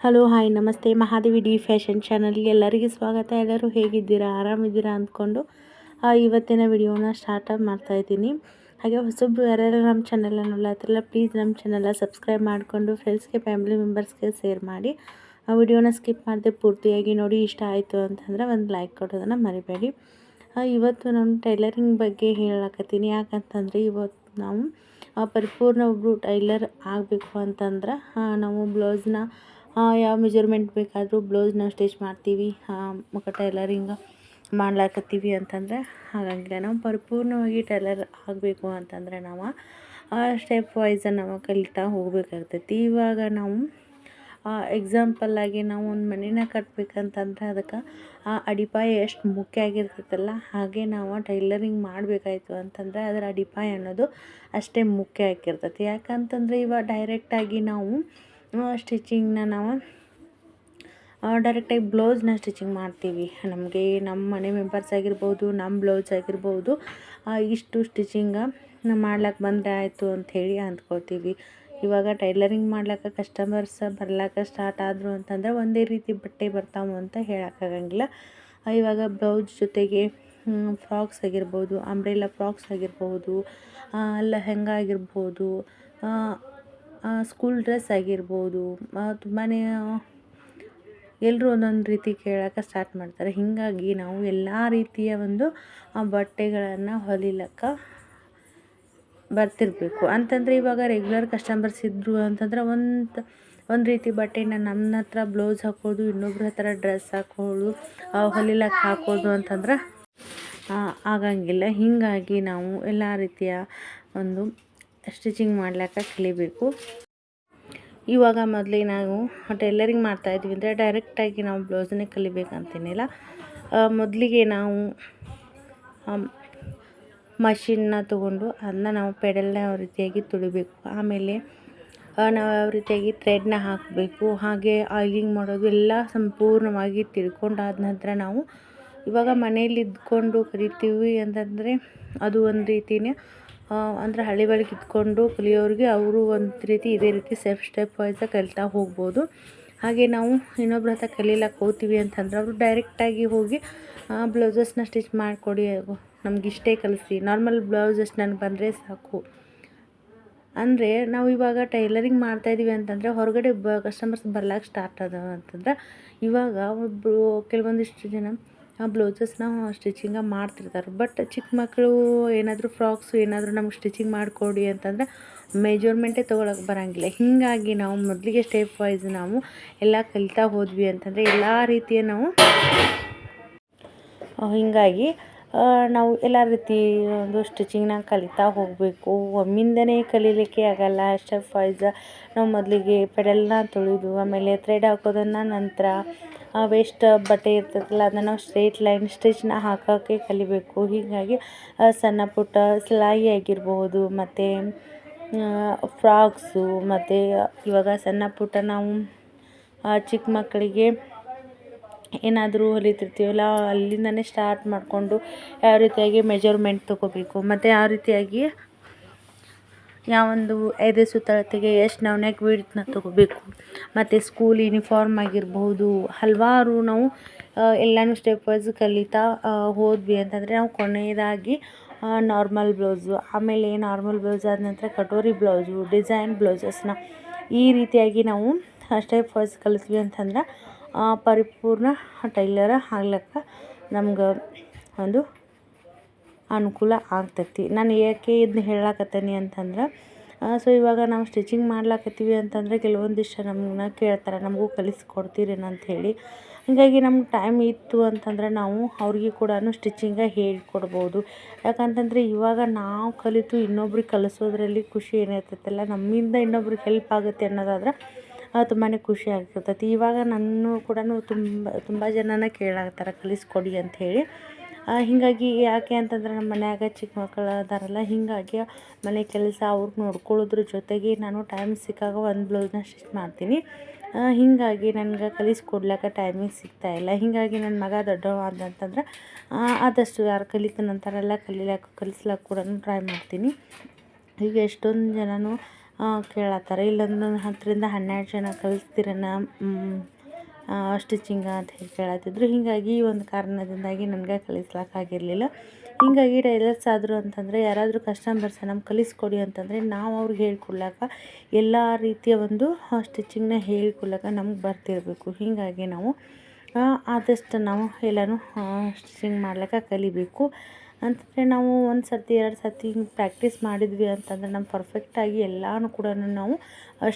Hello hi ನಮಸ್ತೆ. Mahadevi D fashion ಚಾನಲ್ಗೆ ಎಲ್ಲರಿಗೂ ಸ್ವಾಗತ. ಎಲ್ಲರೂ ಹೇಗಿದ್ದೀರಾ? ಆರಾಮಿದ್ದೀರಾ ಅಂದ್ಕೊಂಡು ಇವತ್ತಿನ ವಿಡಿಯೋನ ಸ್ಟಾರ್ಟ್ ಮಾಡ್ತಾಯಿದ್ದೀನಿ ಹಾಗೆ ಹೊಸಬ್ರು ಯಾರ್ಯಾರು ನಮ್ಮ ಚಾನಲ್ನ ನೋಡ್ಲಾತಿರಲ್ಲ ಪ್ಲೀಸ್ ನಮ್ಮ ಚಾನಲ್ನ ಸಬ್ಸ್ಕ್ರೈಬ್ ಮಾಡಿಕೊಂಡು ಫ್ರೆಂಡ್ಸ್ಗೆ ಫ್ಯಾಮಿಲಿ ಮೆಂಬರ್ಸ್ಗೆ ಶೇರ್ ಮಾಡಿ. ಆ, ವಿಡಿಯೋನ ಸ್ಕಿಪ್ ಮಾಡದೆ ಪೂರ್ತಿಯಾಗಿ ನೋಡಿ ಇಷ್ಟ ಆಯಿತು ಅಂತಂದರೆ ಒಂದು ಲೈಕ್ ಕೊಡೋದನ್ನು ಮರಿಬೇಡಿ. ಇವತ್ತು ನಾನು ಟೈಲರಿಂಗ್ ಬಗ್ಗೆ ಹೇಳಕತ್ತೀನಿ. ಯಾಕಂತಂದರೆ ಇವತ್ತು ನಾವು ಪರಿಪೂರ್ಣ ಒಬ್ಬರು ಟೈಲರ್ ಆಗಬೇಕು ಅಂತಂದ್ರೆ ನಾವು ಬ್ಲೌಸ್ನ ಯಾವ ಮೆಜರ್ಮೆಂಟ್ ಬೇಕಾದರೂ ಬ್ಲೌಸ್ನ ಸ್ಟಿಚ್ ಮಾಡ್ತೀವಿ. ಮುಖ ಟೈಲರಿಂಗ್ ಮಾಡ್ಲಾಕತ್ತೀವಿ ಅಂತಂದರೆ ಹಾಗಂಗಿಲ್ಲ. ನಾವು ಪರಿಪೂರ್ಣವಾಗಿ ಟೈಲರ್ ಆಗಬೇಕು ಅಂತಂದರೆ ನಾವು ಸ್ಟೆಪ್ ವೈಸ ನಾವು ಕಲಿತಾ ಹೋಗ್ಬೇಕಾಗ್ತೈತಿ. ಇವಾಗ ನಾವು ಎಕ್ಸಾಂಪಲ್ಲಾಗಿ ನಾವು ಒಂದು ಮನೇನ ಕಟ್ಬೇಕಂತಂದ್ರೆ ಅದಕ್ಕೆ, ಆ, ಅಡಿಪಾಯ ಎಷ್ಟು ಮುಖ್ಯ ಆಗಿರ್ತೈತಲ್ಲ, ಹಾಗೆ ನಾವು ಟೈಲರಿಂಗ್ ಮಾಡಬೇಕಾಯ್ತು ಅಂತಂದರೆ ಅದರ ಅಡಿಪಾಯ ಅನ್ನೋದು ಅಷ್ಟೇ ಮುಖ್ಯ ಆಗಿರ್ತೈತಿ. ಯಾಕಂತಂದರೆ ಇವಾಗ ಡೈರೆಕ್ಟಾಗಿ ನಾವು ಸ್ಟಿಚಿಂಗ್ನ ನಾವು ಡೈರೆಕ್ಟಾಗಿ ಬ್ಲೌಸ್ನ ಸ್ಟಿಚಿಂಗ್ ಮಾಡ್ತೀವಿ. ನಮಗೆ ನಮ್ಮ ಮನೆ ಮೆಂಬರ್ಸ್ ಆಗಿರ್ಬೋದು, ನಮ್ಮ ಬ್ಲೌಸ್ ಆಗಿರ್ಬೋದು ಇಷ್ಟು ಸ್ಟಿಚಿಂಗ ಮಾಡ್ಲಿಕ್ಕೆ ಬಂದರೆ ಆಯಿತು ಅಂಥೇಳಿ ಅಂದ್ಕೊಳ್ತೀವಿ. ಇವಾಗ ಟೈಲರಿಂಗ್ ಮಾಡ್ಲಿಕ್ಕೆ ಕಸ್ಟಮರ್ಸ್ ಬರ್ಲಿಕ್ಕೆ ಸ್ಟಾರ್ಟ್ ಆದರು ಅಂತಂದ್ರೆ ಒಂದೇ ರೀತಿ ಬಟ್ಟೆ ಬರ್ತಾವೆ ಅಂತ ಹೇಳೋಕ್ಕಾಗಂಗಿಲ್ಲ. ಇವಾಗ ಬ್ಲೌಸ್ ಜೊತೆಗೆ ಫ್ರಾಕ್ಸ್ ಆಗಿರ್ಬೋದು ಅಂಬ್ರೆಲ್ಲ ಫ್ರಾಕ್ಸ್ ಆಗಿರ್ಬೋದು ಲೆಹೆಂಗ ಆಗಿರ್ಬೋದು ಸ್ಕೂಲ್ ಡ್ರೆಸ್ ಆಗಿರ್ಬೋದು ತುಂಬಾ ಎಲ್ಲರೂ ಒಂದೊಂದು ರೀತಿ ಕೇಳೋಕೆ ಸ್ಟಾರ್ಟ್ ಮಾಡ್ತಾರೆ. ಹೀಗಾಗಿ ನಾವು ಎಲ್ಲ ರೀತಿಯ ಒಂದು ಬಟ್ಟೆಗಳನ್ನು ಹೊಲಿಲಿಕ್ಕೆ ಬರ್ತಿರಬೇಕು. ಅಂತಂದರೆ ಇವಾಗ ರೆಗ್ಯುಲರ್ ಕಸ್ಟಮರ್ಸ್ ಇದ್ದರು ಅಂತಂದ್ರೆ ಒಂದು ಒಂದು ರೀತಿ ಬಟ್ಟೆನ ನನ್ನ ಹತ್ರ ಬ್ಲೌಸ್ ಹಾಕೋದು, ಇನ್ನೊಬ್ರ ಹತ್ರ ಡ್ರೆಸ್ ಹಾಕೋದು ಹೊಲಿಲಕ್ಕೆ ಹಾಕೋದು ಅಂತಂದ್ರೆ ಆಗಂಗಿಲ್ಲ. ಹೀಗಾಗಿ ನಾವು ಎಲ್ಲ ರೀತಿಯ ಒಂದು ಸ್ಟಿಚಿಂಗ್ ಮಾಡ್ಲಿಕ್ಕೆ ಕಲಿಬೇಕು. ಇವಾಗ ಮೊದಲಿಗೆ ನಾವು ಟೈಲರಿಂಗ್ ಮಾಡ್ತಾಯಿದ್ವಿ ಅಂದರೆ ಡೈರೆಕ್ಟಾಗಿ ನಾವು ಬ್ಲೌಸನ್ನೇ ಕಲಿಬೇಕಂತೇನಿಲ್ಲ. ಮೊದಲಿಗೆ ನಾವು ಮಷಿನ್ನ ತೊಗೊಂಡು ಅದನ್ನ ನಾವು ಪೆಡಲ್ನ ಯಾವ ರೀತಿಯಾಗಿ ತುಳಿಬೇಕು. ಆಮೇಲೆ ನಾವು ಯಾವ ರೀತಿಯಾಗಿ ಥ್ರೆಡ್ನ ಹಾಕಬೇಕು, ಹಾಗೆ ಆಯಿಲಿಂಗ್ ಮಾಡೋದು ಎಲ್ಲ ಸಂಪೂರ್ಣವಾಗಿ ತಿಳ್ಕೊಂಡಾದ ನಂತರ ನಾವು ಇವಾಗ ಮನೆಯಲ್ಲಿ ಇದ್ಕೊಂಡು ಕಲಿತೀವಿ ಅಂತಂದರೆ ಅದು ಒಂದು ರೀತಿಯೇ ಅಂದರೆ ಹಳ್ಳಿ ಒಳಗೆ ಇದ್ಕೊಂಡು ಕಲಿಯೋರಿಗೆ ಅವರು ಒಂದು ರೀತಿ ಇದೇ ರೀತಿ ಸೆಲ್ಫ್ ಸ್ಟೆಪ್ ವೈಸಾಗಿ ಕಲಿತಾ ಹೋಗ್ಬೋದು. ಹಾಗೆ ನಾವು ಇನ್ನೊಬ್ರ ಹತ್ರ ಕಲೀಲಕ್ಕೆ ಹೋಗ್ತೀವಿ ಅಂತಂದ್ರೆ ಅವರು ಡೈರೆಕ್ಟಾಗಿ ಹೋಗಿ ಬ್ಲೌಸಸ್ನ ಸ್ಟಿಚ್ ಮಾಡಿಕೊಡಿ, ನಮ್ಗೆ ಇಷ್ಟೇ ಕಲಿಸಿ. ನಾರ್ಮಲ್ ಬ್ಲೌಸಸ್ ನನಗೆ ಬಂದರೆ ಸಾಕು. ಅಂದರೆ ನಾವು ಇವಾಗ ಟೈಲರಿಂಗ್ ಮಾಡ್ತಾಯಿದ್ದೀವಿ ಅಂತಂದರೆ ಹೊರಗಡೆ ಕಸ್ಟಮರ್ಸ್ ಬರ್ಲಾಕೆ ಸ್ಟಾರ್ಟ್ ಆದ ಅಂತಂದ್ರೆ ಇವಾಗ ಒಬ್ಬರು ಕೆಲವೊಂದಿಷ್ಟು ಜನ ಬ್ಲೌಸಸ್ನ ಸ್ಟಿಚಿಂಗ ಮಾಡ್ತಿರ್ತಾರೆ. ಬಟ್ ಚಿಕ್ಕ ಮಕ್ಕಳು ಏನಾದರೂ ಫ್ರಾಕ್ಸು ಏನಾದರೂ ನಮ್ಗೆ ಸ್ಟಿಚಿಂಗ್ ಮಾಡಿಕೊಡಿ ಅಂತಂದರೆ ಮೆಜರ್ಮೆಂಟೇ ತೊಗೊಳಕ್ಕೆ ಬರೋಂಗಿಲ್ಲ. ಹೀಗಾಗಿ ನಾವು ಮೊದಲಿಗೆ ಸ್ಟೆಪ್ ವೈಸ್ ನಾವು ಎಲ್ಲ ಕಲಿತಾ ಹೋದ್ವಿ ಅಂತಂದರೆ ಎಲ್ಲ ರೀತಿಯ ನಾವು ಹೀಗಾಗಿ ನಾವು ಎಲ್ಲ ರೀತಿ ಒಂದು ಸ್ಟಿಚಿಂಗ್ನ ಕಲಿತಾ ಹೋಗಬೇಕು. ಒಮ್ಮಿಂದನೇ ಕಲೀಲಿಕ್ಕೆ ಆಗಲ್ಲ. ಸ್ಟೆಪ್ ವೈಸ್ ನಾವು ಮೊದಲಿಗೆ ಪೆಡಲ್ನ ತುಳಿದು ಆಮೇಲೆ ಥ್ರೆಡ್ ಹಾಕೋದನ್ನು ನಂತರ ವೇಸ್ಟ್ ಬಟ್ಟೆ ಇರ್ತೈತಲ್ಲ, ಅದನ್ನ ನಾವು ಸ್ಟ್ರೇಟ್ ಲೈನ್ ಸ್ಟಿಚ್ನ ಹಾಕೋಕ್ಕೆ ಕಲಿಬೇಕು. ಹೀಗಾಗಿ ಸಣ್ಣ ಪುಟ್ಟ ಸಿಲಾಯಿ ಆಗಿರ್ಬೋದು, ಮತ್ತು ಫ್ರಾಕ್ಸು ಮತ್ತು, ಇವಾಗ ಸಣ್ಣ ಪುಟ್ಟ ನಾವು ಚಿಕ್ಕ ಮಕ್ಕಳಿಗೆ ಏನಾದರೂ ಹೊಲಿತಿರ್ತೀವಲ್ಲ, ಅಲ್ಲಿಂದನೇ ಸ್ಟಾರ್ಟ್ ಮಾಡಿಕೊಂಡು ಯಾವ ರೀತಿಯಾಗಿ ಮೆಜರ್ಮೆಂಟ್ ತೊಗೋಬೇಕು. ಮತ್ತು ಯಾವ ರೀತಿಯಾಗಿ ಯಾವೊಂದು ಎದೆ ಸುತ್ತಳತೆಗೆ ಎಷ್ಟು ನಾವು ನೆಕ್ ತೊಗೋಬೇಕು. ಮತ್ತು ಸ್ಕೂಲ್ ಯೂನಿಫಾರ್ಮ್ ಆಗಿರ್ಬೋದು, ಹಲವಾರು ನಾವು ಎಲ್ಲಾನು ಸ್ಟೆಪ್ ವೈಸ್ ಕಲಿತಾ ಹೋದ್ವಿ ಅಂತಂದರೆ ನಾವು ಕೊನೆಯದಾಗಿ ನಾರ್ಮಲ್ ಬ್ಲೌಸು ಆಮೇಲೆ ನಾರ್ಮಲ್ ಬ್ಲೌಸ್ ಆದ ನಂತರ ಕಟೋರಿ ಬ್ಲೌಸು ಡಿಸೈನ್ ಬ್ಲೌಸಸ್ನ ಈ ರೀತಿಯಾಗಿ ನಾವು ಸ್ಟೆಪ್ ವೈಸ್ ಕಲಿತ್ವಿ ಅಂತಂದ್ರೆ ಪರಿಪೂರ್ಣ ಟೈಲರ್ ಆಗ್ಲಿಕ್ಕೆ ನಮ್ಗೆ ಒಂದು ಅನುಕೂಲ ಆಗ್ತೈತಿ. ನಾನು ಏಕೆ ಇದನ್ನ ಹೇಳಾಕತ್ತೀನಿ ಅಂತಂದ್ರೆ ಸೊ ಇವಾಗ ನಾವು ಸ್ಟಿಚಿಂಗ್ ಮಾಡ್ಲಾಕತ್ತೀವಿ ಅಂತಂದರೆ ಕೆಲವೊಂದಿಷ್ಟು ನಮ್ಮನ್ನ ಕೇಳ್ತಾರೆ, ನಮಗೂ ಕಲಿಸ್ಕೊಡ್ತೀರೇನು ಅಂಥೇಳಿ ಹಾಗಾಗಿ ನಮ್ಗೆ ಟೈಮ್ ಇತ್ತು ಅಂತಂದ್ರೆ ನಾವು ಅವ್ರಿಗೆ ಕೂಡ ಸ್ಟಿಚಿಂಗ ಹೇಳ್ಕೊಡ್ಬೋದು. ಯಾಕಂತಂದರೆ ಇವಾಗ ನಾವು ಕಲಿತು ಇನ್ನೊಬ್ರಿಗೆ ಕಲಿಸೋದ್ರಲ್ಲಿ ಖುಷಿ ಏನಿರ್ತೈತಲ್ಲ ನಮ್ಮಿಂದ ಇನ್ನೊಬ್ರಿಗೆ ಹೆಲ್ಪ್ ಆಗುತ್ತೆ ಅನ್ನೋದಾದ್ರೆ ತುಂಬಾ ಖುಷಿ ಆಗ್ತಿರ್ತೈತಿ ಇವಾಗ ನನ್ನೂ ಕೂಡ ತುಂಬ ತುಂಬ ಜನನ ಕೇಳಾಕತ್ತಾರ, ಕಲಿಸ್ಕೊಡಿ ಅಂಥೇಳಿ ಹೀಗಾಗಿ ಯಾಕೆ ಅಂತಂದ್ರೆ ನಮ್ಮ ಮನ್ಯಾಗ ಚಿಕ್ಕ ಮಕ್ಕಳು ಅದಾರಲ್ಲ, ಹೀಗಾಗಿ ಮನೆ ಕೆಲಸ ಅವ್ರು ನೋಡ್ಕೊಳ್ಳೋದ್ರ ಜೊತೆಗೆ ನಾನು ಟೈಮ್ ಸಿಕ್ಕಾಗ ಒಂದು ಬ್ಲೌಸ್ನ ಸ್ಟಿಚ್ ಮಾಡ್ತೀನಿ. ಹೀಗಾಗಿ ನನ್ಗೆ ಕಲಿಸ್ಕೊಡ್ಲಿಕ್ಕೆ ಟೈಮಿಂಗ್ ಸಿಗ್ತಾಯಿಲ್ಲ ಹೀಗಾಗಿ ನನ್ನ ಮಗ ದೊಡ್ಡವ ಅಂತಂದ್ರೆ ಆದಷ್ಟು ಯಾರು ಕಲಿತಾನೆ ಅಂತಾರಲ್ಲ ಕಲಿಲಕ್ಕ ಕಲಿಸ್ಲಕ್ಕ ಕೂಡ ಟ್ರೈ ಮಾಡ್ತೀನಿ. ಹೀಗೆ ಎಷ್ಟೊಂದು ಜನನು ಕೇಳತ್ತಾರ. ಇಲ್ಲೊಂದು ಹತ್ತರಿಂದ ಹನ್ನೆರಡು ಜನ ಕಲಿಸ್ತೀರನ ಸ್ಟಿಚಿಂಗ ಅಂತ ಹೇಳಿ ಕೇಳತ್ತಿದ್ರು. ಹೀಗಾಗಿ ಈ ಒಂದು ಕಾರಣದಿಂದಾಗಿ ನನಗೆ ಕಲಿಸ್ಲಕ್ಕಾಗಿರಲಿಲ್ಲ ಹೀಗಾಗಿ ಟೈಲರ್ಸ್ ಆದರು ಅಂತಂದರೆ, ಯಾರಾದರೂ ಕಸ್ಟಮರ್ಸ್ ನಮ್ಗೆ ಕಲಿಸ್ಕೊಡಿ ಅಂತಂದರೆ, ನಾವು ಅವ್ರಿಗೆ ಹೇಳ್ಕೊಡ್ಲಾಕ ಎಲ್ಲ ರೀತಿಯ ಒಂದು ಸ್ಟಿಚಿಂಗ್ನ ಹೇಳ್ಕೊಡ್ಲಾಕ ನಮ್ಗೆ ಬರ್ತಿರಬೇಕು. ಹೀಗಾಗಿ ನಾವು ಆದಷ್ಟು ನಾವು ಎಲ್ಲನೂ ಸ್ಟಿಚಿಂಗ್ ಮಾಡ್ಲಿಕ್ಕೆ ಕಲಿಬೇಕು. ಅಂತಂದರೆ ನಾವು ಒಂದು ಸರ್ತಿ, ಎರಡು ಸರ್ತಿ ಹಿಂಗೆ ಪ್ರಾಕ್ಟೀಸ್ ಮಾಡಿದ್ವಿ ಅಂತಂದರೆ ನಮ್ಮ ಪರ್ಫೆಕ್ಟಾಗಿ ಎಲ್ಲನೂ ಕೂಡ ನಾವು